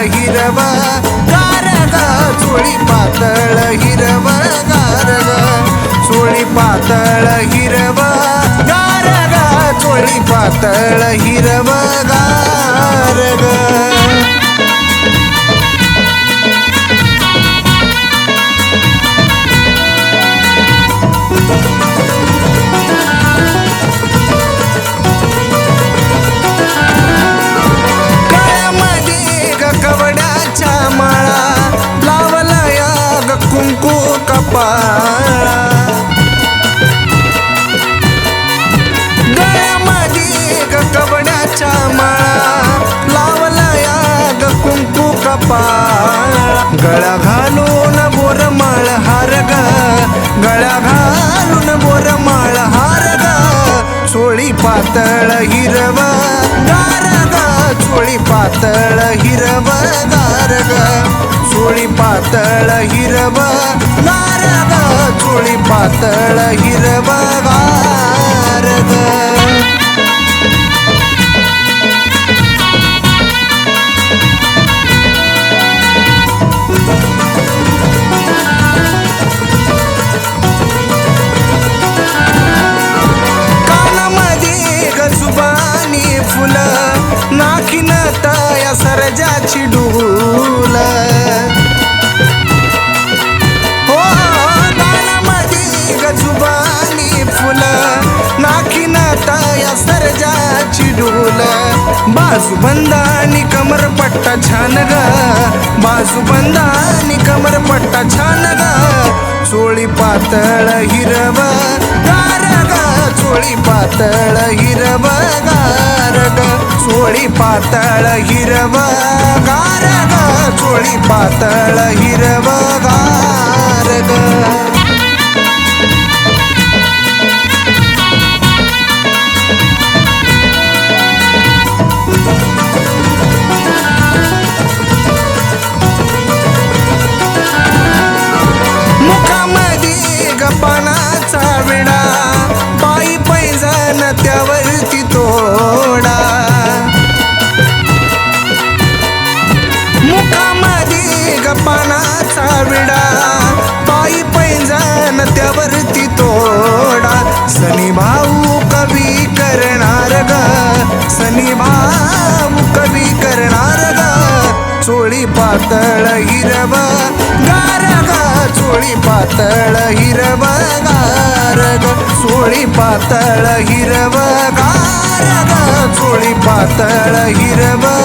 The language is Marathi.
हिरव गार ग चोळी पातळ हिरव गार ग चोळी पातळ हिरव गार ग चोळी पातळ हिरव गार गळा घालून बोर माळ हार ग गळ्या घालून बोर माळ हार ग चोळी पातळ हिरव गार ग चोळी पातळ हिरव गार ग चोळी पातळ हिरव गार ग चोळी पातळ हिरव फुलं नाखीन तया सरजाची डूल. हो कानामध्ये गजुबानी फुलं नाखीन तया सरजाची डूल. बाजूबंदानी कमरपट्टा छान ग बाजूबंदानी कमरपट्टा छान ग. चोळी पातळ हिरवा சோழி பாத்தள இரவ காரக சோழி பாத்தள இரவ காரக சோழி பாத்தள இரவ காரக मुखामध्ये गपानाचा विडा. पायी पैजण त्यावरती तोडा. सनी भाऊ कवी करणार ग. सनी भाऊ कवी करणार ग. चोळी पातळ हिरव गार ग. चोळी पातळ हिरव गार ग. चोळी पातळ हिरव गार ग. चोळी पातळ हिरव